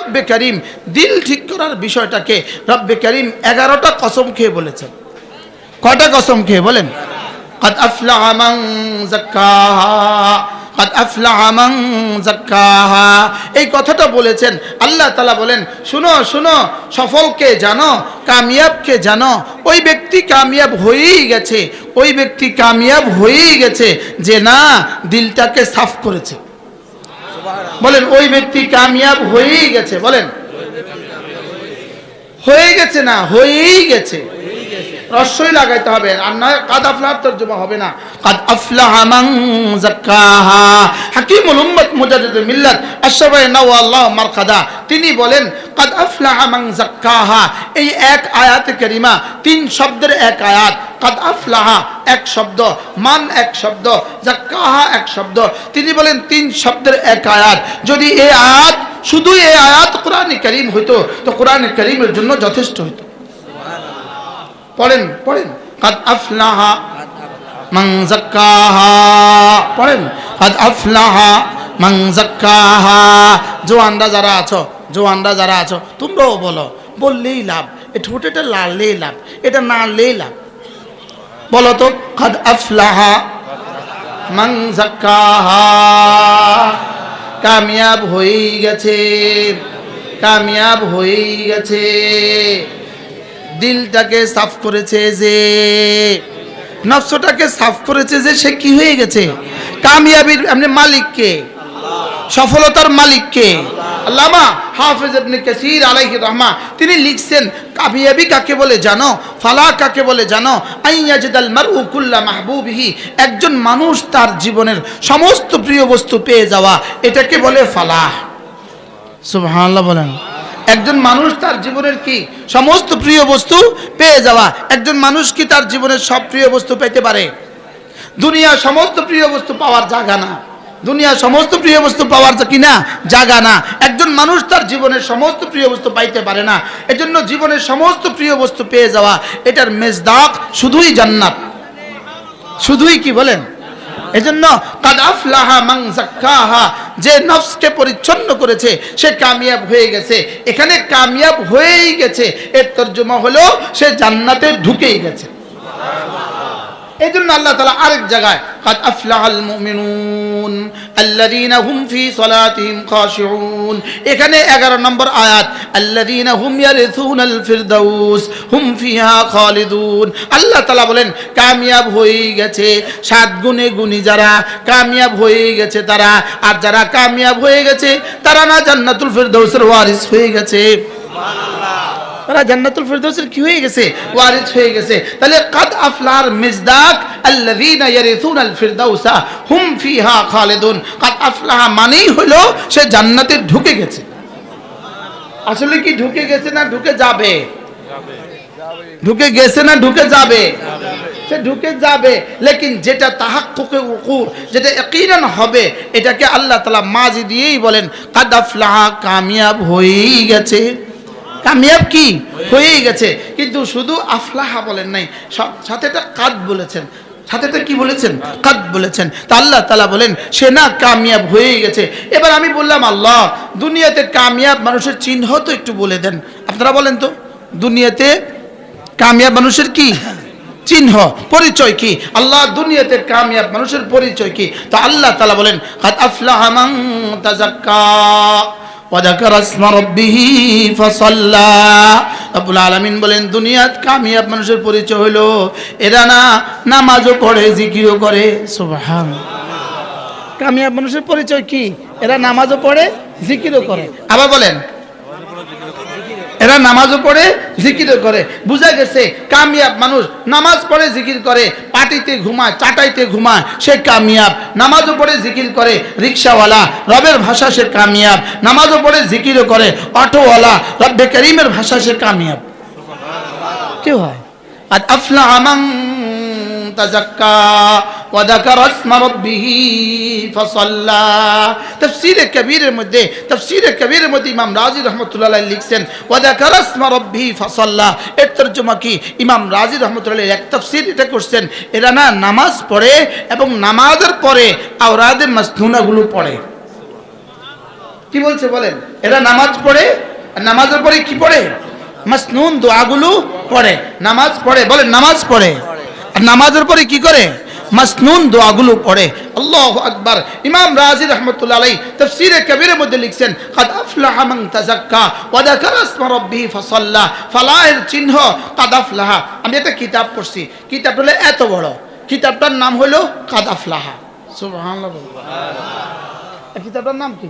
রব্বে করিম দিল ঠিক করার বিষয়টাকে রব্বে করিম এগারোটা কসম খেয়ে বলেছেন কটা কসম খেয়ে বলেন قد أفلح من زكاها قد أفلح من زكاها এই কথাটা বলেছেন আল্লাহ তালা বলেন শুনো শুনো সফলকে জানো কামিয়াবকে জানো ওই ব্যক্তি কামিয়াব হয়েই গেছে ওই ব্যক্তি কামিয়াব হয়েই গেছে যে না দিলটাকে সাফ করেছে বলেন ওই ব্যক্তি কামিয়াব হয়েই গেছে বলেন। হয়ে গেছে না হয়েই গেছে। রস্যই লাগাইতে হবে, আর নয় কাদ আফলাহ তর্জমা হবে না। কাদ আফলাহ মান যাক্কাহা। হাকিমুল উম্মত মুজাদ্দিদুল মিল্লাত আশরাফে নাওয়া আল্লাহ মারকাদা। তিনি বলেন, কাদ আফলাহ মান যাক্কাহা। এই এক আয়াতে কারিমা, তিন শব্দের এক আয়াত। কাদ আফলাহা এক শব্দ, মান এক শব্দ, যাক্কাহা এক শব্দ। তিনি বলেন, তিন শব্দের এক আয়াত। যদি এই আয়াত শুধু এই আয়াত কোরআনে করিম হইতো, তো কোরআনে করিমের জন্য যথেষ্ট হইতো। পড়েন পড়েন। কাদ আফলাহা মান যাক্কাহা। পড়েন। কাদ আফলাহা মান যাক্কাহা। জোয়ানরা যারা আছো, জোয়ানরা যারা আছো, তোমরাও বলো, বললেই লাভ। এ ঠোঁটেটা লাড়লেই লাভ, এটা নাড়লেই লাভ। বলো তো, কাদ আফলাহা মান যাক্কাহা। কামিয়াব হয়েই গেছে, কামিয়াব হয়েই গেছে। দিলটাকে সাফ করেছে যে, নফসটাকে সাফ করেছে যে, সে কি হয়ে গেছে? কামিয়াবির আপনি মালিককে, সফলতার মালিককে। আল্লামা হাফেজ ইবনে কাসির আলাইহি রহমা তিনি লিখছেন, কামিয়াবি কাকে বলে জানো? ফালা কাকে বলে জানো? আইয়াজিদাল মারউ কুল্লা মাহবুবিহি। একজন মানুষ তার জীবনের সমস্ত প্রিয় বস্তু পেয়ে যাওয়া, এটাকে বলে ফালাহ। সুবহানাল্লাহ বলেন। একজন মানুষ তার জীবনের কি সমস্ত প্রিয় বস্তু পেয়ে যাওয়া? একজন মানুষ কি তার জীবনের সব প্রিয় বস্তু পেতে পারে? দুনিয়া সমস্ত প্রিয় বস্তু পাওয়ার জায়গা না। দুনিয়া সমস্ত প্রিয় বস্তু পাওয়ার কি না? জায়গা না। একজন মানুষ তার জীবনের সমস্ত প্রিয় বস্তু পাইতে পারে না। এজন্য জীবনের সমস্ত প্রিয় বস্তু পেয়ে যাওয়া, এটার মেজদাক শুধুই জান্নাত। শুধুই কি বলেন? এজন্য কাদ আফলাহা মাং যাক্কাহা, যে নফসকে পরিচ্ছন্ন করেছে, সে কামিয়াব হয়ে গেছে। এখানে কামিয়াব হয়েই গেছে। এর তর্জমা হলো, সে জান্নাতে ঢুকেই গেছে। এই জন্য আল্লাহ তালা আরেক জায়গায়, কাদ আফলাহাল মুমিনুন আল্লাযীনা হুম ফি সালাতিহিম খাশিউন। এখানে 11 নম্বর আয়াত, আল্লাযীনা হুম ইয়ারিসুনাল ফিরদাউস, হুম ফিহা খালিদুন। আল্লাহ তাআলা বলেন, কামিয়াব হয়ে গেছে, সাত গুণে গুণী যারা, কামিয়াব হয়ে গেছে তারা। আর যারা কামিয়াব হয়ে গেছে, তারা না জান্নাতুল ফিরদাউসের ওয়ারিস হয়ে গেছে। তারা জান্নাতুল ফিরদৌসের কি হয়ে গেছে? ওয়ারিস হয়ে গেছে। তাহলে কাদ আফলার মিজদাক আল্লাযীনা ইয়ারিসুনাল ফিরদাউসা হুম ফিহা খালিদুন। কাদ আফলাহা মানেই হলো সে জান্নাতে ঢুকে গেছে। আসলে কি ঢুকে গেছে না ঢুকে যাবে? ঢুকে গেছে না ঢুকে যাবে? সে ঢুকে যাবে। লেকিন যেটা তাহাক্কুকে উকুর, যেটা ইয়াকিনান হবে, এটাকে আল্লাহ তাআলা মাজি দিয়েই বলেন, কাদ আফলাহা কামিয়াব হয়েই গেছে। কামিয়াব কি? হয়েই গেছে। কিন্তু শুধু আফলাহা বলেন নাই সাথে একটা কাদ বলেছেন। সাথে একটা কি বলেছেন? কাদ বলেছেন। তা আল্লাহ তালা বলেন, সে না কামিয়াব হয়েই গেছে। এবার আমি বললাম, আল্লাহ, দুনিয়াতে কামিয়াব মানুষের চিহ্ন তো একটু বলে দেন। আপনারা বলেন তো, দুনিয়াতে কামিয়াব মানুষের কি? চিহ্ন, পরিচয় কি? আল্লাহ, দুনিয়াতে কামিয়াব মানুষের পরিচয় কি? তো আল্লাহ তালা বলেন আফলাহা ربه আসমা রব্বিহি العالمين রব্বুল আলামিন বলেন, দুনিয়াত কামিয়াব মানুষের পরিচয় হলো এরা না নামাজও পড়ে, জিকিরও করে। সুবহান। কামিয়াব মানুষের পরিচয় কি? এরা নামাজও পড়ে, জিকিরও করে। আবার বলেন এরা নামাজও পড়ে, জিকিরও করে। বুঝা গেছে, কামিয়াব মানুষ নামাজ পড়ে, জিকির করে পাটিতে ঘুমায়, চাটাইতে ঘুমায়, সে কামিয়াব। নামাজও পড়ে, জিকির করে, রিক্সাওয়ালা, রবের ভাষা সে কামিয়াব। নামাজও পড়ে, জিকিরও করে, অটোওয়ালা, রব্বে করিমের ভাষা সে কামিয়াব। কেউ হয়? আর আফলা আমান নামাজ পড়ে এবং নামাজের পরে আওরাদে পড়ে। কি বলছে বলেন? এরা নামাজ পড়ে নামাজের পরে কি পড়ে? মাসনুন দোয়াগুলো পড়ে। নামাজ পড়ে, বলেন নামাজ পড়ে। নামাজের পরে কি করে? মাসনুন দোয়াগুলো পড়ে। আল্লাহ আকবার। ইমাম রাজি রহমতুল্লাহ আলাই তাফসীরে কবিরের মধ্যে লিখছেন কাদ আফলাহা মান তাযাক্কা ওয়া যাকারা ইসমা রাব্বিহি ফাসাল্লা। ফালাহের চিহ্ন কাদ আফলাহা। আমি একটা কিতাব পড়ছি। কিতাবটা হলো এত বড়। কিতাবটার নাম হলো কাদ আফলাহা। সুবহানাল্লাহ। এই কিতাবটার নাম কি?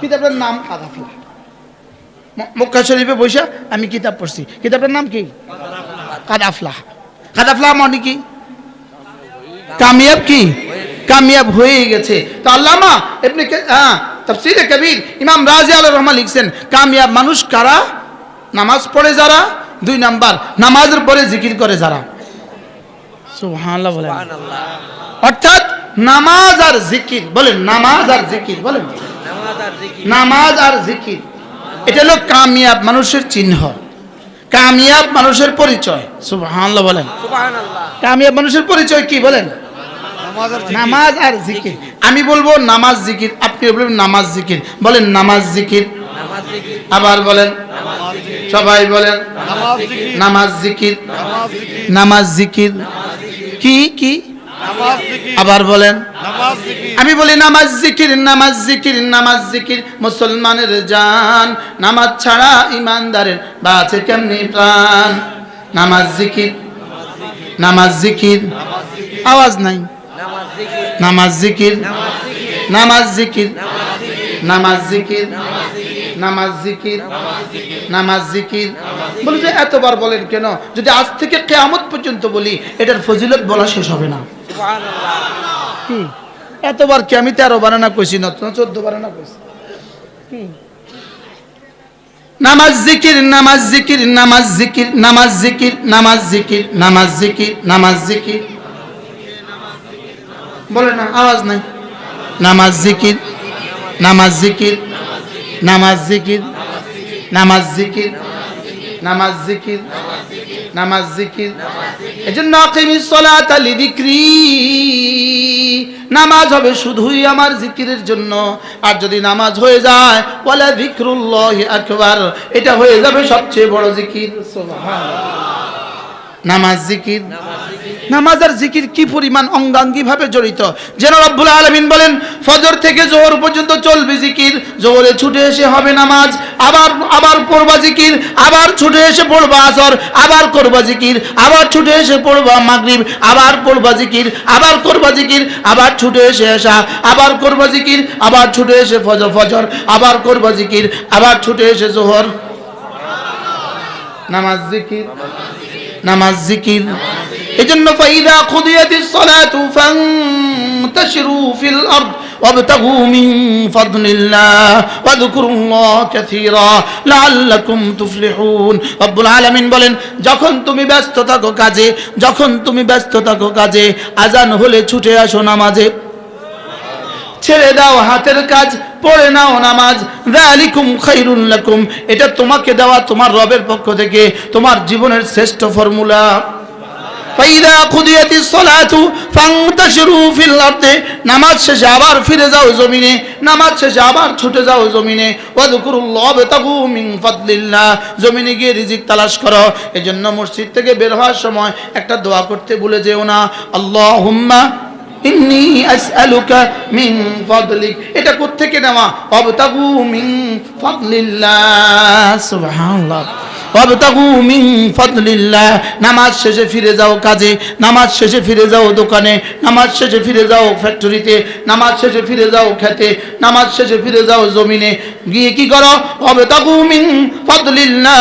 কিতাবটার নাম কাদ আফলাহা। মক্কা শরীফে বসে আমি কিতাব পড়ছি। কিতাবটার নাম কি? কাদ আফলাহা। কাদ আফলাহা মানে কি? কামিয়াব কি? কামিয়াব হয়ে গেছে। তো আল্লামা এমনি হ্যাঁ তাফসীরে কবির ইমাম রাজি আল রহমান লিখছেন কামিয়াব মানুষ কারা? নামাজ পড়ে যারা? দুই নাম্বার নামাজের পরে জিকির করে যারা। সুবহানাল্লাহ বলেন। অর্থাৎ নামাজ আর জিকির বলেন নামাজ আর জিকির বলেন। নামাজ আর জিকির। এটা হলো কামিয়াব মানুষের চিহ্ন। কামিয়াব মানুষের পরিচয় সুবহানাল্লাহ বলেন কামিয়াব মানুষের পরিচয় কি বলেন নামাজ আর জিকির আমি বলব নামাজ জিকির আপনি বলবেন নামাজ জিকির বলেন নামাজ জিকির আবার বলেন সবাই বলেন নামাজ জিকির নামাজ জিকির কি কি আবার বলেন। আমি বলি নামাজ জিকির নামাজ জিকির নামাজ জিকির মুসলমানের জান। নামাজ ছাড়া ইমানদারের বাঁচে কেমনি প্রাণ? নামাজ জিকির নামাজ জিকির। আওয়াজ নাই। নামাজ জিকির নামাজ জিকির। নামাজ জিকির নামাজ জিকির নামাজ জিকির। বলি যে এতবার বলেন কেন? যদি আজ থেকে কেয়ামত পর্যন্ত বলি এটার ফজিলত বলা শেষ হবে না। কি? এতবার কি আমি তেরো বানানা কইছি না চোদ্দ বানানা কইছি? কি? নামাজ জিকির নামাজ জিকির নামাজ জিকির নামাজ জিকির নামাজ জিকির নামাজ জিকির নামাজ জিকির। বলে না আওয়াজ নাই। নামাজ জিকির নামাজ জিকির নামাজ জিকির নামাজ জিকির। নামাজ জিকির নামাজ জিকির এজন্য আকিমিস সালাতা লিযিকরি নামাজ হবে শুধুই আমার জিকিরের জন্য। আর যদি নামাজ হয়ে যায় ওয়ালা যিকরুল্লাহি আকবার এটা হয়ে যাবে সবচেয়ে বড় জিকির। সুবহানাল্লাহ। নামাজ জিকির। নামাজ আর জিকির কি পরিমাণ অঙ্গাঙ্গি ভাবে জড়িত? যেন রব্বুল আলমিন বলেন, ফজর থেকে জোহর পর্যন্ত চলবে জিকির। জোহরে ছুটে এসে হবে নামাজ, আবার আবার পড়বা জিকির, আবার ছুটে এসে পড়বা আসর, আবার করবা জিকির, আবার ছুটে এসে পড়বা মাগরিব, আবার পড়বা জিকির, আবার করবা জিকির, আবার ছুটে এসে আসা আবার করবা জিকির, আবার ছুটে এসে ফজর ফজর, আবার করবা জিকির, আবার ছুটে এসে জোহর। নামাজ জিকির। নামাজ জিকির এজন্য ফাইদা খুদিয়াতিস সালাতু ফান্তাশিরু ফিল আরদ وابتغوا من فضل الله واذكروا الله كثيرا لعلكم تفلحون رب العالمين বলেন যখন তুমি ব্যস্ত থাকো কাজে যখন তুমি ব্যস্ত থাকো কাজে আজান হলে ছুটে আসো নামাজে ছেড়ে দাও হাতের কাজ, পড়ে নাও নামাজ। যালিকুম খাইরুল লাকুম এটা তোমাকে দেওয়া তোমার রবের পক্ষ থেকে, তোমার জীবনের শ্রেষ্ঠ ফর্মুলা। নামাজ শেষে আবার ফিরে যাও জমিনে। নামাজ শেষে আবার ছুটে যাও জমিনে। ওয়াযকুরুল্লাহ মিন জমিনে গিয়ে রিজিক তালাশ করো। এজন্য মসজিদ থেকে বের হওয়ার সময় একটা দোয়া করতে ভুলে যেও না। আল্লাহুম্মা ইন্নি আসআলুকা মিন ফাদলিক। এটা কোত্থেকে নেওয়া? অবতাগু মিন ফাদলিল্লাহ। সুবহানাল্লাহ। ফাদলিল্লাহ নামাজ শেষে ফিরে যাও কাজে নামাজ শেষে ফিরে যাও দোকানে নামাজ শেষে ফিরে যাও ফ্যাক্টরিতে নামাজ শেষে ফিরে যাও খেতে নামাজ শেষে ফিরে যাও জমিনে। গিয়ে কি করো? অবতাগু মিন ফাদলিল্লাহ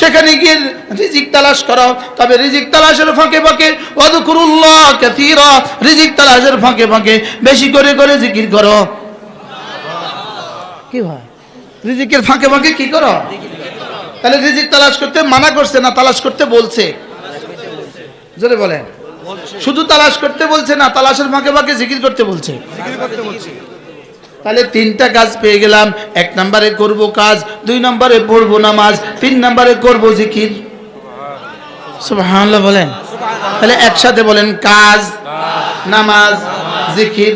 সেখানে গিয়ে রিজিক তালাশ করো। তবে রিজিক তালাশের ফাঁকে ফাঁকে ওয়াদকুরুল্লাহ কাসীরা রিজিক তালাশের ফাঁকে ফাঁকে বেশি করে করে জিকির করো। কি হয়? রিজিকের ফাঁকে ফাঁকে কি করো? তাহলে রিজিক তালাশ করতে মানা করছে না তালাশ করতে বলছে? জোরে বলেন। শুধু তালাশ করতে বলছে না, তালাশের ফাঁকে ফাঁকে জিকির করতে বলছে। তাহলে তিনটা কাজ পেয়ে গেলাম। এক নম্বরে করব কাজ, দুই নম্বরে পড়ব নামাজ, তিন নম্বরে করব জিকির। সুবহানাল্লাহ বলেন। তাহলে একসাথে বলেন কাজ, নামাজ, জিকির।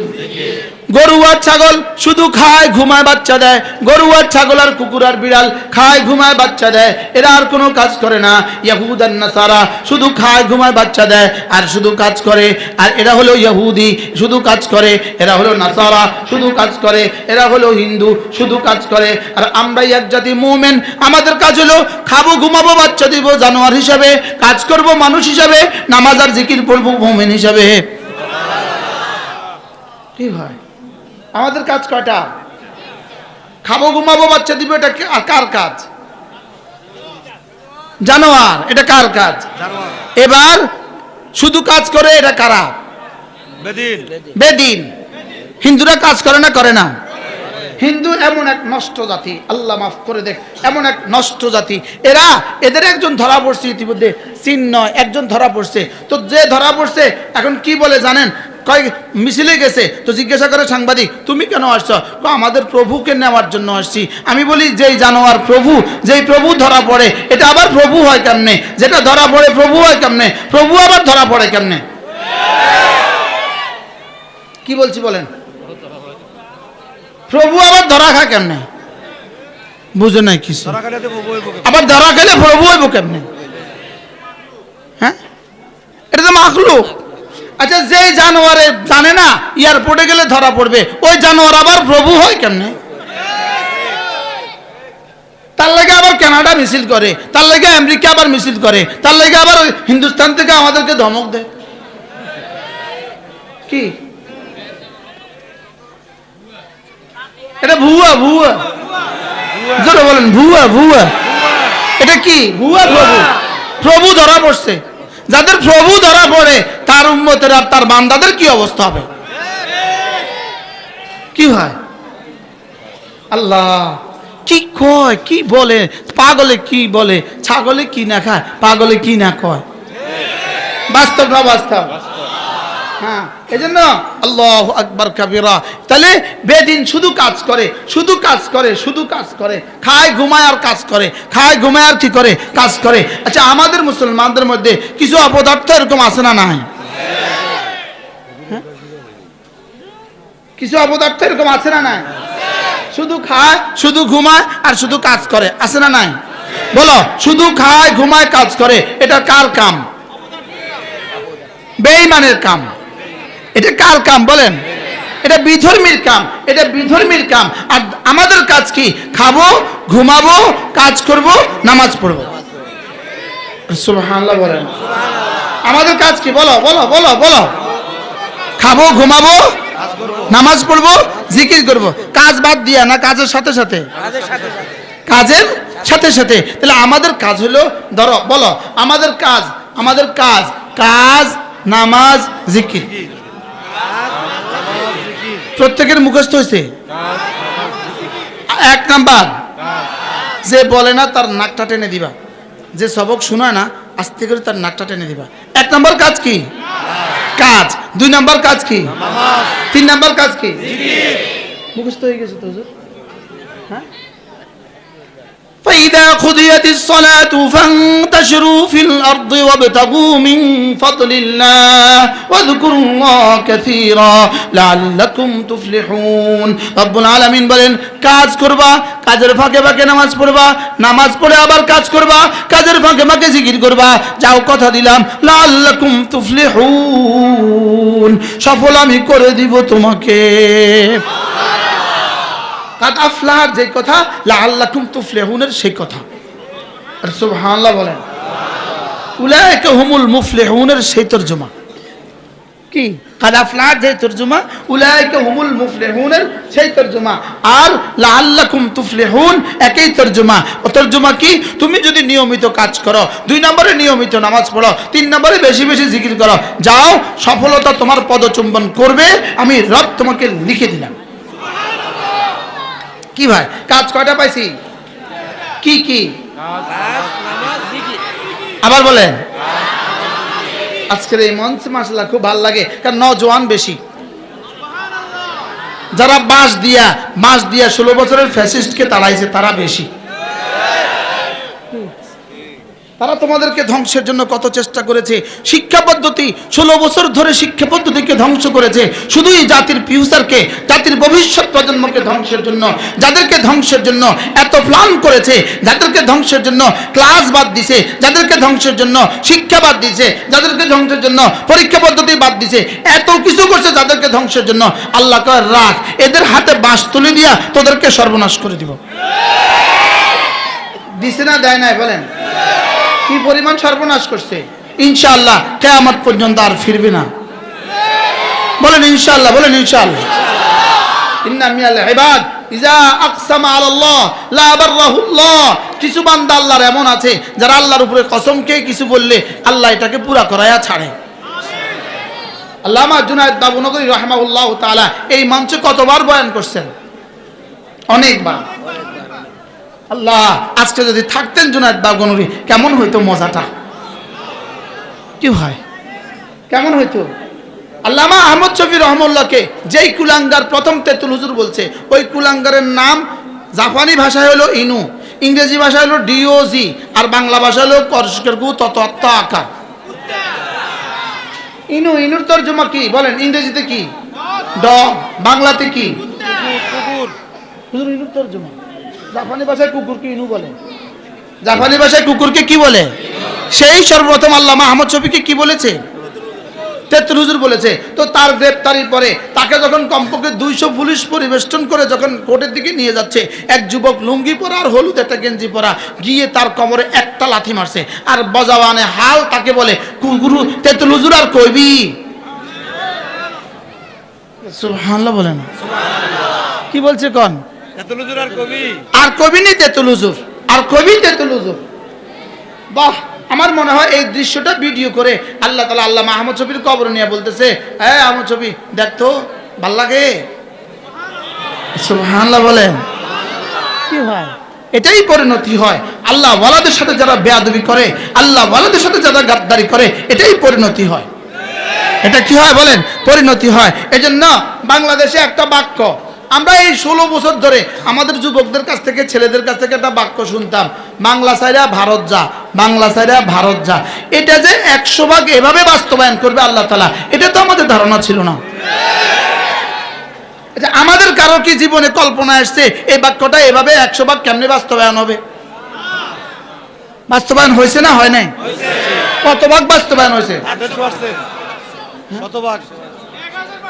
গরু আর ছাগল শুধু খায় ঘুমায় বাচ্চা দেয়। গরু আর ছাগল আর কুকুর আর বিড়াল খায় ঘুমায় বাচ্চা দেয়। এরা আর কোনো কাজ করে না। ইয়াহুদ আর নাসারা শুধু খায় ঘুমায় বাচ্চা দেয়। আর শুধু কাজ করে আর এরা হলো ইয়াহুদি শুধু কাজ করে। এরা হলো নাসারা শুধু কাজ করে। এরা হলো হিন্দু শুধু কাজ করে। আর আমরাই এক জাতি মুমেন। আমাদের কাজ হলো খাব ঘুমাবো বাচ্চা দিব জানোয়ার হিসাবে কাজ করব মানুষ হিসাবে নামাজ আর জিকির পড়ব মুমেন হিসাবে। কি হয় আমাদের কাজ কয়টা? খাব ঘুমাবো বাচ্চা দিব এটা আর কার কাজ? জানোয়ার এটা কার কাজ? এবার শুধু কাজ করে এটা কারা? বেদিন। বেদিন। হিন্দুরা কাজ করে না করে না? হিন্দু এমন এক নষ্ট জাতি আল্লাহ মাফ করে দেখ এমন এক নষ্ট জাতি। এরা এদের একজন ধরা পড়ছে ইতিমধ্যে চিহ্ন একজন ধরা পড়ছে। তো যে ধরা পড়ছে এখন কি বলে জানেন? কয় মিছিলে গেছে তো জিজ্ঞাসা করে সাংবাদিক তুমি কেন আসছো? আমাদের প্রভুকে নেওয়ার জন্য আসছি। আমি বলি যেই জানোয়ার প্রভু যেই প্রভু ধরা পড়ে এটা আবার প্রভু হয় কেমনে? যেটা ধরা পড়ে প্রভু হয় কেমনে? প্রভু আবার ধরা পড়ে কেমনে? কি বলছি বলেন? প্রভু আবার ধরা খা কেমনে? বুঝে নাই কিছু। বকে আবার ধরা খেলে প্রভু হইব কেমনে? হ্যাঁ? এটা তো মাখলুক। আচ্ছা যে জানোয়ারে জানে না, এয়ারপোর্টে গেলে ধরা পড়বে। ওই জানোয়ার আবার প্রভু হয় কেমনে? তার লাগে আবার কানাডা মিছিল করে, তার লাগে আমেরিকা আবার মিছিল করে, তার লাগে আবার হিন্দুস্তান থেকে আমাদেরকে ধমক দেয়। কি? এটা ভুয়া ভুয়া। জোরে বলেন, ভুয়া ভুয়া। এটা কি? ভুয়া, প্রভু। প্রভু ধরা পড়ছে। যাদের প্রভু ধরা পড়ে, তার উন্মতের আর তার বান্দাদের কি অবস্থা হবে? কি হয়? আল্লাহ, কি কয়, কি বলে, পাগলে কি বলে, ছাগলে কি না খায়, পাগলে কি না কয়? বাস্তব না বাস্তব? হ্যাঁ এই জন্য আল্লাহ আকবর কাবিরা। তাহলে বেদিন শুধু কাজ করে, শুধু কাজ করে, শুধু কাজ করে, খায়, ঘুমায় আর কাজ করে, খায়, ঘুমায় আর কি করে? কাজ করে। আচ্ছা আমাদের মুসলমানদের মধ্যে কিছু অপদার্থ এরকম আছে না নাই? কিছু অপদার্থ এরকম আছে না নাই? শুধু খায়, শুধু ঘুমায় আর শুধু কাজ করে, আছে না নাই? বলো, শুধু খায়, ঘুমায়, কাজ করে, এটা কার কাম? বেইমানের কাম। এটা কার কাম বলেন? এটা বিধর্মীর কাম, এটা বিধর্মীর কাম। আর আমাদের কাজ কি? খাব, ঘুমাবো, কাজ করব, নামাজ পড়ব। বলেন। আমাদের কাজ কি? বলো বলো বলো বলো। খাব, ঘুমাবো, নামাজ পড়ব, জিকির করব। কাজ বাদ দিয়া না কাজের সাথে সাথে? কাজের সাথে সাথে। তাহলে আমাদের কাজ হলো, ধরো, বলো, আমাদের কাজ আমাদের কাজ কাজ, নামাজ, জিকির। প্রত্যেকের মুখস্থ হয়েছে? এক নাম্বার। যে বলে না, তার নাকটা টেনে দিবা। যে সবক শোনায় না, আস্তে করে তার নাকটা টেনে দিবা। এক নাম্বার কাজ কি? কাজ। দুই নাম্বার কাজ কি? তিন নাম্বার কাজ কি? মুখস্থ হয়ে গেছে তো হ্যাঁ? فإذا قضيت الصلاة فانتشروا في الأرض وابتغوا من فضل الله واذكروا الله كثيرا لعلكم تفلحون رب العالمين বলেন কাজ করবা কাজের ফাঁকে ফাঁকে নামাজ পড়বা নামাজ পড়ে আবার কাজ করবা কাজের ফাঁকে ফাঁকে জিকির করবা যাও কথা দিলাম লাল্লাকুম তুফলিহুন সফল আমি করে দিব তোমাকে কাদ আফলাহার যে কথা, লাআল্লাকুম তুফলিহুনের সেই কথা। আর সুবহানাল্লাহ বলেন। উলাইকা হুমুল মুফলিহুনের সেই তরজমা। কি? কাদ আফলাহার যে তরজমা, উলাইকা হুমুল মুফলিহুনের সেই তরজমা। আর লা লাআল্লাকুম তুফলিহুন একই তরজমা। ও তরজমা কি? তুমি যদি নিয়মিত কাজ করো, দুই নম্বরে নিয়মিত নামাজ পড়ো, তিন নম্বরে বেশি বেশি জিকির করো, যাও, সফলতা তোমার পদচুম্বন করবে, আমি রব তোমাকে লিখে দিলাম। কি ভাই? কাজ কয়টা পাইছি? কি কি? আবার বলেন। আজকের এই মঞ্চ মাসাল্লাহ খুব ভালো লাগে, কারণ নজওয়ান বেশি। যারা বাঁশ দিয়া বাঁশ দিয়া ষোলো বছরের ফ্যাসিস্টকে তাড়াইছে, তারা বেশি। তারা তোমাদেরকে ধ্বংসের জন্য কত চেষ্টা করেছে? শিক্ষা পদ্ধতি, ষোলো বছর ধরে শিক্ষা পদ্ধতিকে ধ্বংস করেছে। শুধুই জাতির ফিউচারকে, জাতির ভবিষ্যৎ প্রজন্মকে ধ্বংসের জন্য, যাদেরকে ধ্বংসের জন্য এত প্ল্যান করেছে, যাদেরকে ধ্বংসের জন্য ক্লাস বাদ দিছে, যাদেরকে ধ্বংসের জন্য শিক্ষা বাদ দিছে, যাদেরকে ধ্বংসের জন্য পরীক্ষা পদ্ধতি বাদ দিছে, এত কিছু করছে যাদেরকে ধ্বংসের জন্য আল্লাহ কয় রাখ। এদের হাতে বাঁশ তুলে দিয়া তোদেরকে সর্বনাশ করে দিব। দিছে না, দেয় নাই, বলেন? কি পরিমাণ সর্বনাশ করছে? ইনশাআল্লাহ, কেয়ামত পর্যন্ত আর ফিরবে না। বলেন ইনশাআল্লাহ বলেন ইনশাআল্লাহ। কিছু বান্দা আল্লাহর এমন আছে, যারা আল্লাহর উপরে কসম খেয়ে কিছু বললে আল্লাহ এটাকে পুরা করায়া ছাড়ে। আল্লামা জুনায়দ বাবুনগরী রাহমাহুল্লাহ তাআলা এই মঞ্চে কতবার বয়ান করছেন? অনেকবার। আল্লাহ আজকে যদি থাকতেন জুনায়দ বাবুনগরী কেমন হইতো মজাটা? কি হয়? কেমন হইতো? আল্লামা আহমদ শফি রহমুল্লাহকে যেই কুলাঙ্গার প্রথম তেতুল হুজুর বলছে ওই কুলাঙ্গারের নাম জাপানি ভাষায় হলো ইনু ইংরেজি ভাষা হলো ডিওজি আর বাংলা ভাষা হলো করস্কের গু তত আকার। ইনু ইনুর তর্জমা কি? বলেন ইংরেজিতে কি? ড বাংলাতে কি? কুকুর। হুজুর ইনুর তর্জমা। জাপানি ভাষায় কুকুরকে ইনু বলে। জাপানি ভাষায় কুকুরকে কি বলে? সেই সর্বপ্রথম আল্লামা আহমদ শফিকে কি বলেছে? তেত্তুল হুজুর বলেছে, তো তার গ্রেপ্তারির পরে তাকে যখন কমপক্ষে দুইশো পুলিশ পরিবেষ্টন করে যখন কোর্টের দিকে নিয়ে যাচ্ছে, এক যুবক লুঙ্গি পরা আর হলুদ, একটা গেঞ্জি পরা, গিয়ে তার কোমরে একটা লাথি মারছে। আর বজাওয়ানে হাল তাকে বলে, কুকুরু তেতুল হুজুর আর না। কি বলছে কন? আর কবি? আর নেই তেতুল হুজুর আর কবি তেতুল হুজুর বাহ আমার মনে হয় এই দৃশ্যটা ভিডিও করে আল্লাহ তালা আল্লাহ আহমদ ছবির কবর নিয়ে বলতেছে হ্যাঁ আহমদ ছবি দেখতো ভালো লাগে? সুবহানাল্লাহ বলেন। কি হয়? এটাই পরিণতি হয়। আল্লাহ ওয়ালাদের সাথে যারা বেয়াদবি করে আল্লাহ ওয়ালাদের সাথে যারা গাদ্দারি করে এটাই পরিণতি হয়। এটা কি হয় বলেন? পরিণতি হয়। এজন্য বাংলাদেশে একটা বাক্য আমরা এই ষোলো বছর ধরে আমাদের যুবকদের কাছ থেকে ছেলেদের কাছ থেকে একটা বাক্য শুনতাম বাংলা সাইরা ভারত যা বাংলা সাইরা ভারত যা। এটা যে একশো ভাগ এভাবে বাস্তবায়ন করবে আল্লাহ তালা এটা তো আমাদের ধারণা ছিল না। আচ্ছা, আমাদের কারও কি জীবনে কল্পনা আসছে এই বাক্যটা এভাবে একশো ভাগ কেমনি বাস্তবায়ন হবে? বাস্তবায়ন হয়েছে না হয় নাই? কত ভাগ বাস্তবায়ন হয়েছে? শতভাগ না এক হাজার পার্সেন্ট নাই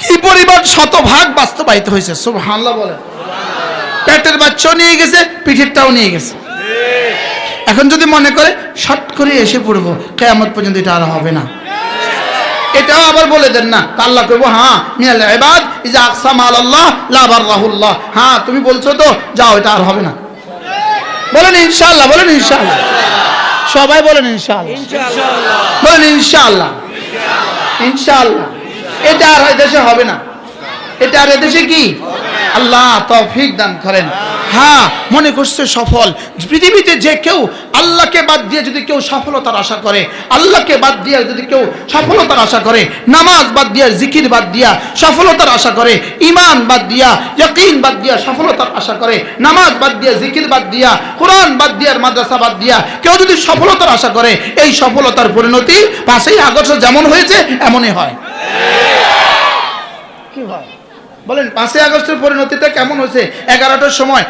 কি পরিমাণ শতভাগ বাস্তবায়িত হয়েছে সুবহানাল্লাহ বলে পেটের বাচ্চাও নিয়ে গেছে পিঠেরটাও নিয়ে গেছে। এখন যদি মনে করে শর্ট করে এসে পড়ব কেয়ামত পর্যন্ত এটা আর হবে না। এটাও আবার বলে দেন না আল্লাহ করব হ্যাঁ মিয়াল ইজা আকসাম আল্লাহ লা বাররাহুল্লাহ। হ্যাঁ তুমি বলছো তো যাও এটা আর হবে না। বলেন ইনশাআল্লাহ বলেন ইনশাআল্লাহ। সবাই বলেন ইনশাআল্লাহ। বলেন ইনশাআল্লাহ। ইনশাআল্লাহ। এটা আর এদেশে হবে না। এটা আর এদেশে কি? আল্লাহ তৌফিক দান করেন। হ্যাঁ মনে করছে সফল। পৃথিবীতে যে কেউ আল্লাহকে বাদ দিয়ে যদি কেউ সফলতার আশা করে, আল্লাহকে বাদ দিয়ে যদি কেউ সফলতার আশা করে, নামাজ বাদ দিয়া, জিকির বাদ দিয়া সফলতার আশা করে ইমান বাদ দিয়া, ইয়াকিন বাদ দিয়া সফলতার আশা করে, নামাজ বাদ দিয়া, জিকির বাদ দিয়া, কোরআন বাদ দিয়া আর মাদ্রাসা বাদ দিয়া কেউ যদি সফলতার আশা করে, এই সফলতার পরিণতি পাশেই আগস্ট যেমন হয়েছে, এমনই হয়। কি হয়? বলেন, পাঁচই আগস্টের পরিণতিটা কেমন হয়েছে? এগারোটার সময়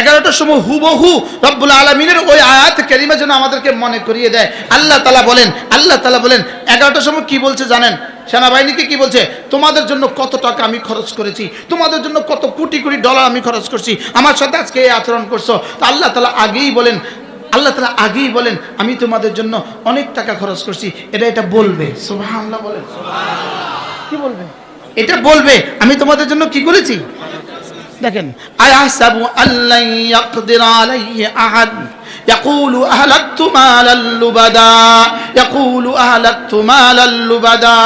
এগারোটার সময় হুবহু রব্বুল আলমিনের ওই আয়াত কেরিমা যেন আমাদেরকে মনে করিয়ে দেয়। আল্লাহ তালা বলেন, আল্লাহ তালা বলেন, এগারোটার সময় কি বলছে জানেন? সেনাবাহিনীকে কি বলছে? তোমাদের জন্য কত টাকা আমি খরচ করেছি, তোমাদের জন্য কত কোটি কোটি ডলার আমি খরচ করছি, আমার সাথে আজকে এই আচরণ করছ। তো আল্লাহ তালা আগেই বলেন, আল্লাহ তালা আগেই বলেন, আমি তোমাদের জন্য অনেক টাকা খরচ করছি। এটা এটা বলবে। সুবহানাল্লাহ বলেন। কি বলবে? এটা বলবে আমি তোমাদের জন্য কি করেছি দেখেন আয়াসাবু আল্লাই ইয়াকদির আলাইহি আহাদ يقول أهلكت مالا لبدا يقول أهلكت مالا لبدا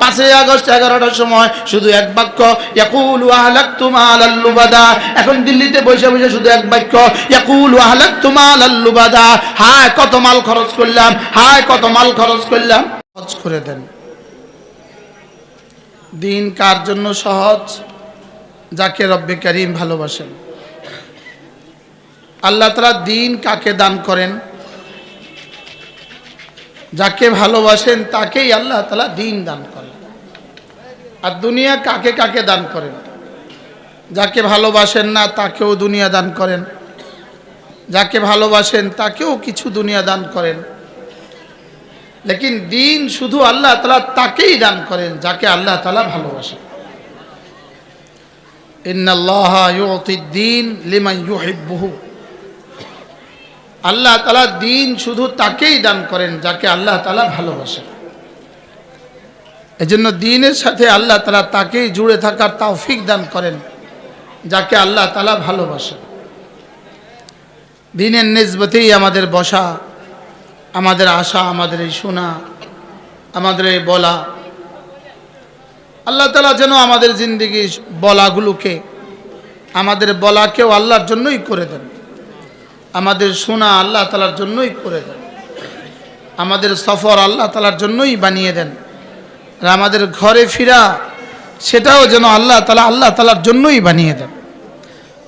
পাঁচই আগস্ট এগারোটার সময় শুধু এক বাক্য يقول أهلكت مالا لبدا এখন দিল্লিতে বসে বসে শুধু এক বাক্য يقول أهلكت مالا لبدا হায় কত মাল খরচ করলাম হায় কত মাল খরচ করলাম খরচ করে দেন দিন কার জন্য সহজ? যাকে রব্বে করিম ভালোবাসেন। আল্লাহ তালা দিন কাকে দান করেন? যাকে ভালোবাসেন তাকেই আল্লাহ তালা দিন দান করেন। আর দুনিয়া কাকে কাকে দান করেন? যাকে ভালোবাসেন না তাকেও দুনিয়া দান করেন। যাকে ভালোবাসেন তাকেও কিছু দুনিয়া দান করেন। লেকিন দিন শুধু আল্লাহ তালা তাকেই দান করেন, যাকে আল্লাহ তালা ইউহিব্বুহু। আল্লাহ তালা দিন শুধু তাকেই দান করেন, যাকে আল্লাহ তালা ভালোবাসেন। এজন্য দিনের সাথে আল্লাহ তালা তাকেই জুড়ে থাকার তৌফিক দান করেন, যাকে আল্লাহ তালা ভালোবাসেন। দিনের নিসবতেই আমাদের বসা আমাদের আশা, আমাদের এই শোনা, আমাদের এই বলা। আল্লাহ তালা যেন আমাদের জিন্দিগি বলাগুলোকে, আমাদের বলাকেও আল্লাহর জন্যই করে দেন। আমাদের শোনা আল্লাহ তালার জন্যই করে দেন। আমাদের সফর আল্লাহ তালার জন্যই বানিয়ে দেন। আর আমাদের ঘরে ফিরা, সেটাও যেন আল্লাহ তালা আল্লাহ তালার জন্যই বানিয়ে দেন।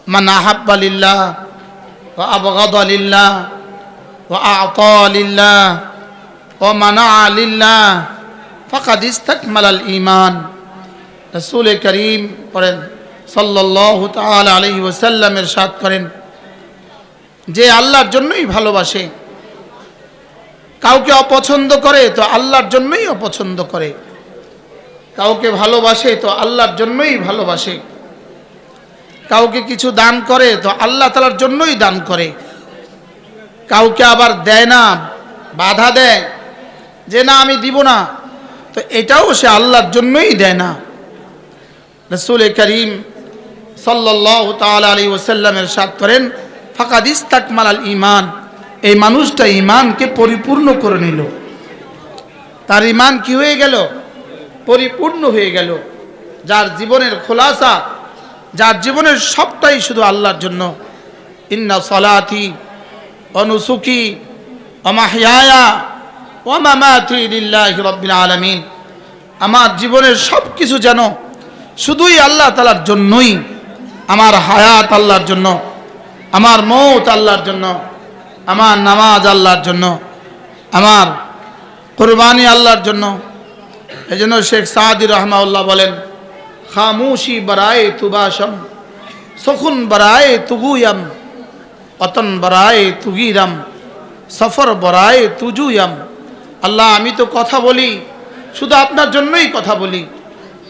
মান আহাব্বালিল্লাহ আবগাদ আলিল্লাহ আলিল্লাহ ও মানা আলিল্লাহ ফাকাদ ইস্তাকমাল আল ইমান রসুল করিম করেন সাল্লাহ তাল আলহি ওসাল্লামের সাথ করেন, যে আল্লাহর জন্যই ভালোবাসে, কাউকে অপছন্দ করে তো আল্লাহর জন্যই অপছন্দ করে, কাউকে ভালোবাসে তো আল্লাহর জন্যই ভালোবাসে, কাউকে কিছু দান করে তো আল্লাহ তালার জন্যই দান করে। কাউকে আবার দেয় না, বাধা দেয়, যে না আমি দিব না, তো এটাও সে আল্লাহর জন্যই দেয় না। রসুল করিম সাল্লাহ তাল আলী ওসাল্লামের সাথ করেন, ফাকাদ ইস্তাকমাল আল ইমান এই মানুষটা ইমানকে পরিপূর্ণ করে নিল। তার ইমান কি হয়ে গেল? পরিপূর্ণ হয়ে গেল। যার জীবনের খোলাসা, যার জীবনের সবটাই শুধু আল্লাহর জন্য। ইন্না সলাথি অনুসুকি অমাহিয়া ওমামাথি লিল্লাহি রব্বিল আলামিন। আমার জীবনের সব কিছু যেন শুধুই আল্লাহ তালার জন্যই, আমার হায়াত আল্লাহর জন্য, আমার মৌত আল্লাহর জন্য, আমার নামাজ আল্লাহর জন্য, আমার কোরবানি আল্লাহর জন্য। এই জন্য শেখ সাদি রহমাউল্লাহ বলেন, খামুশি বরায়ে তুবাসম সখুন বরায়ে তুগুয়াম। অতন বরায়ে তুগিরাম, সফর বরায় তুজুয়াম। আল্লাহ, আমি তো কথা বলি, শুধু আপনার জন্যই কথা বলি।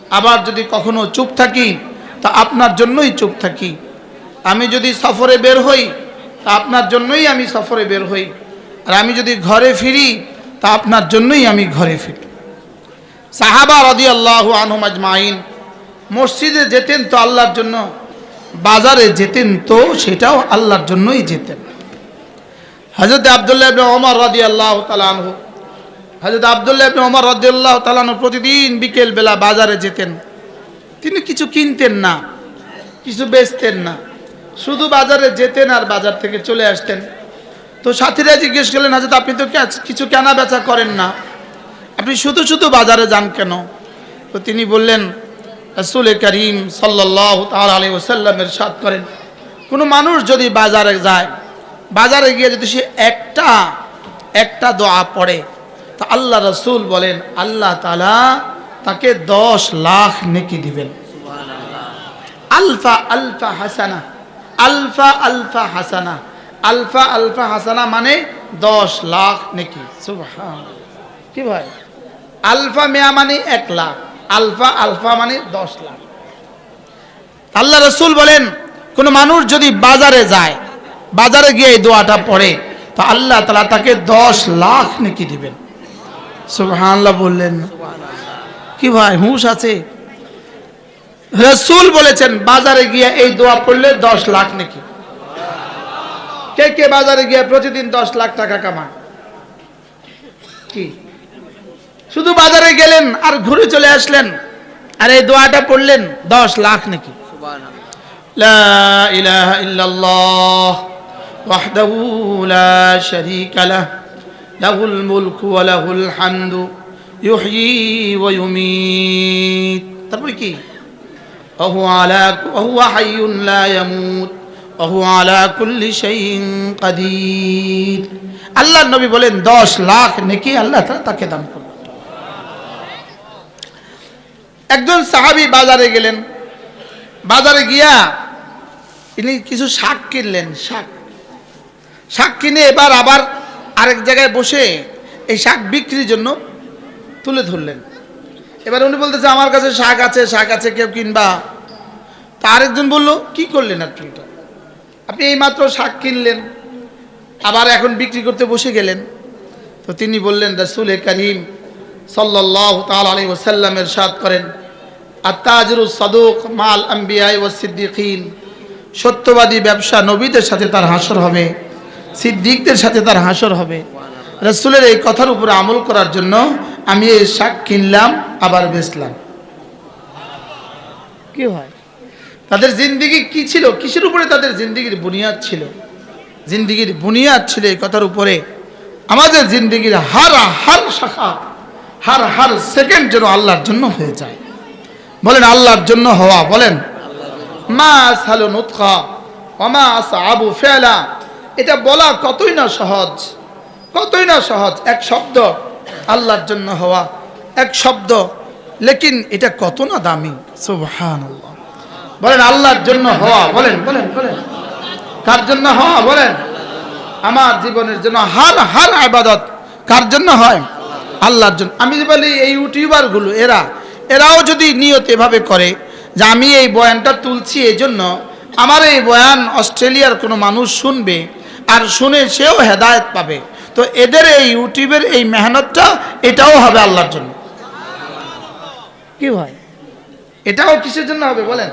আবার যদি কখনো চুপ থাকি, তা আপনার জন্যই চুপ থাকি। আমি যদি সফরে বের হই, তা আপনার জন্যই আমি সফরে বের হই। আর আমি যদি ঘরে ফিরি, তা আপনার জন্যই আমি ঘরে ফিরি। সাহাবা রদি আল্লাহ আনহুম আজমাইন, মসজিদে যেতেন তো আল্লাহর জন্য বাজারে যেতেন তো সেটাও আল্লাহর জন্যই যেতেন। হজরত আবদুল্লাহ ইবনে ওমর রদি আল্লাহ তালানহু হজরত আবদুল্লাহ ইবনে ওমর রদি আল্লাহ তালানহু প্রতিদিন বিকেল বেলা বাজারে যেতেন। তিনি কিছু কিনতেন না, কিছু বেচতেন না। শুধু বাজারে যেতেন আর বাজার থেকে চলে আসতেন। তো সাথীরা জিজ্ঞেস করলেন হাজরত আপনি তো কিছু কেনা বেচা করেন না। আপনি শুধু শুধু বাজারে যান কেন? তো তিনি বললেন রসুল করিম সাল্লাহ তাল আলী ওসাল্লামের সাথ করেন। কোনো মানুষ যদি বাজারে যায়, বাজারে গিয়ে যদি সে একটা একটা দোয়া পড়ে, তা আল্লাহ রসুল বলেন, আল্লাহ তালা তাকে দশ লাখ নেকি দিবেন। আলফা আলফা হাসানা, আলফা আলফা হাসানা, আলফা আলফা হাসানা মানে দশ লাখ নেকি। কি ভাই? আলফা মেয়া মানে এক লাখ। আলফা আলফা মানে দশ লাখ। আল্লাহ রসুল বলেন, কোনো মানুষ যদি বাজারে যায়, বাজারে গিয়ে এই দোয়াটা পড়ে, তো আল্লাহ তালা তাকে দশ লাখ নাকি দিবেন। সুবহানাল্লাহ বললেন, কি ভাই, হুঁশ আছে। রসুল বলেছেন, বাজারে গিয়ে এই দোয়া পড়লে দশ লাখ নাকি। কে কে বাজারে গিয়ে প্রতিদিন দশ লাখ টাকা কামায়? কি? শুধু বাজারে গেলেন আর ঘুরে চলে আসলেন আর এই দোয়াটা পড়লেন দশ লাখ নাকি لا إله إلا الله وحده لا شريك له له الملك وله الحمد يحيي ويميت তারপরে কি وهو على وهو حي لا يموت وهو على كل شيء قدير আল্লাহ নবী বলেন 10 লাখ নেকি আল্লাহ তাআলা তাকে দান একজন সাহাবি বাজারে গেলেন। বাজারে গিয়া তিনি কিছু শাক কিনলেন, শাক। শাক কিনে এবার আবার আরেক জায়গায় বসে এই শাক বিক্রির জন্য তুলে ধরলেন। এবার উনি বলতেছে, আমার কাছে শাক আছে শাক আছে, কেউ কিনবা? তা আরেকজন বলল, কি করলেন আপনি এটা? আপনি এইমাত্র শাক কিনলেন, আবার এখন বিক্রি করতে বসে গেলেন। তো তিনি বললেন, রসুল করিম সাল্লাহ তাল আলী ওসাল্লামের সাদ করেন সদুক মাল ও সত্যবাদী ব্যবসা নবীদের সাথে তার হাসর হবে, সিদ্দিকদের সাথে তার হাসর হবে। রসুলের এই কথার উপরে আমল করার জন্য আমি এই শাক কিনলাম, আবার বেচলাম। কি হয়? তাদের জিন্দিগি কি ছিল? কিসের উপরে তাদের জিন্দিগির বুনিয়াদ ছিল? জিন্দিগির বুনিয়াদ ছিল এই কথার উপরে। আমাদের জিন্দিগির হার হার শাখা। হার হার সেকেন্ড যেন আল্লাহর জন্য হয়ে যায়। বলেন, আল্লাহর জন্য হওয়া, বলেন। আবু ফেলা এটা বলা কতই না সহজ, কতই না সহজ। এক শব্দ, আল্লাহর জন্য হওয়া। এক শব্দ, লেকিন এটা কত না দামি। সুবহান বলেন, আল্লাহর জন্য হওয়া, বলেন বলেন বলেন। কার জন্য হওয়া, বলেন। আমার জীবনের জন্য হার হার আবাদত কার জন্য হয়? আল্লাহর জন্য। আমি যে বলি এই ইউটিউবারগুলো এরা এরাও যদি নিয়ত এভাবে করে যে আমি এই বয়ানটা তুলছি এই জন্য আমার এই বয়ান অস্ট্রেলিয়ার কোনো মানুষ শুনবে আর শুনে সেও হেদায়ত পাবে। তো এদের এই ইউটিউবের এই মেহনতটা এটাও হবে আল্লাহর জন্য। কি ভাই? এটাও কিসের জন্য হবে বলেন?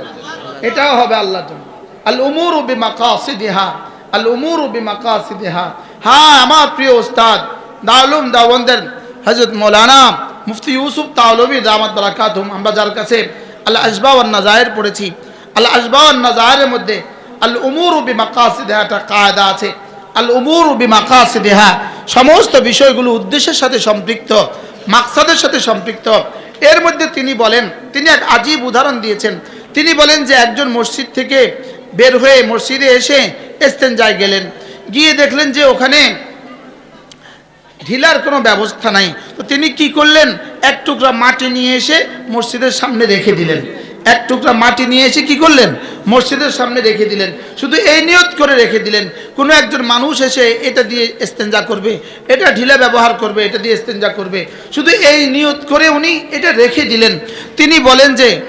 এটাও হবে আল্লাহর জন্য। আল উমুর বিমাকাসিদিহা আল উমুর বিমাকাসিদিহা। হ্যাঁ আমার প্রিয় উস্তাদ দাউলুম দাওয়ান্দার হযরত মৌলানা মুফতি ইউসুফ তাওলবী দামাত বারাকাতুম আমরা যার কাছে আল আসবা নাজায়ের পড়েছি। আল আসবা নাজায়ের মধ্যে আল উমুর বিমাকাসিদিহা একটা কায়দা আছে। আল উমুর বিমাকাসিদিহা সমস্ত বিষয়গুলো উদ্দেশ্যের সাথে সম্পৃক্ত, মাকসাদের সাথে সম্পৃক্ত। এর মধ্যে তিনি বলেন, তিনি এক আজীব উদাহরণ দিয়েছেন। তিনি বলেন যে একজন মসজিদ থেকে বের হয়ে মসজিদে এসে এস্তেঞ্জায় গেলেন। গিয়ে দেখলেন যে ওখানে ঢিলার কোনো ব্যবস্থা নাই। তো তিনি কি করলেন? এক টুকরা মাটি নিয়ে এসে মসজিদের সামনে রেখে দিলেন। এক টুকরা মাটি নিয়ে এসে কি করলেন? মসজিদের সামনে রেখে দিলেন। শুধু এই নিয়ত করে রেখে দিলেন। কোনো একজন মানুষ এসে এটা দিয়ে এস্তেঞ্জা করবে, এটা ঢিলা ব্যবহার করবে, এটা দিয়ে এস্তেঞ্জা করবে। শুধু এই নিয়ত করে উনি এটা রেখে দিলেন। তিনি বলেন যে,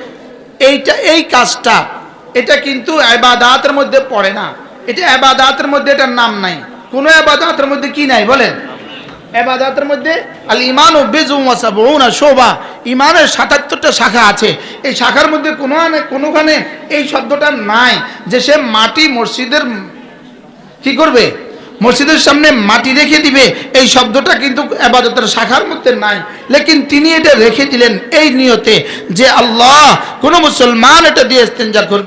এইটা, এই কাজটা, এটা কিন্তু আবাদাতের মধ্যে পড়ে না। এটা আবাদাতের মধ্যে এটার নাম নাই। কোনো আবাদাতের মধ্যে কি নাই? বলেন। এবাদাতের মধ্যে আল ইমান ও বেজু ওয়াসাবুনা শোভা ইমানের সাতাত্তরটা শাখা আছে। এই শাখার মধ্যে কোনো কোনোখানে এই শব্দটা নাই যে সে মাটি মসজিদের কি করবে? মসজিদের সামনে মাটি রেখে দিবে। এই শব্দটা কিন্তু আবাদতের শাখার মধ্যে নাই। লেকিন তিনি এটা রেখে দিলেন এই নিয়তে যে আল্লাহ কোনো মুসলমান এটা দিয়ে ইস্তেঞ্জা করবে।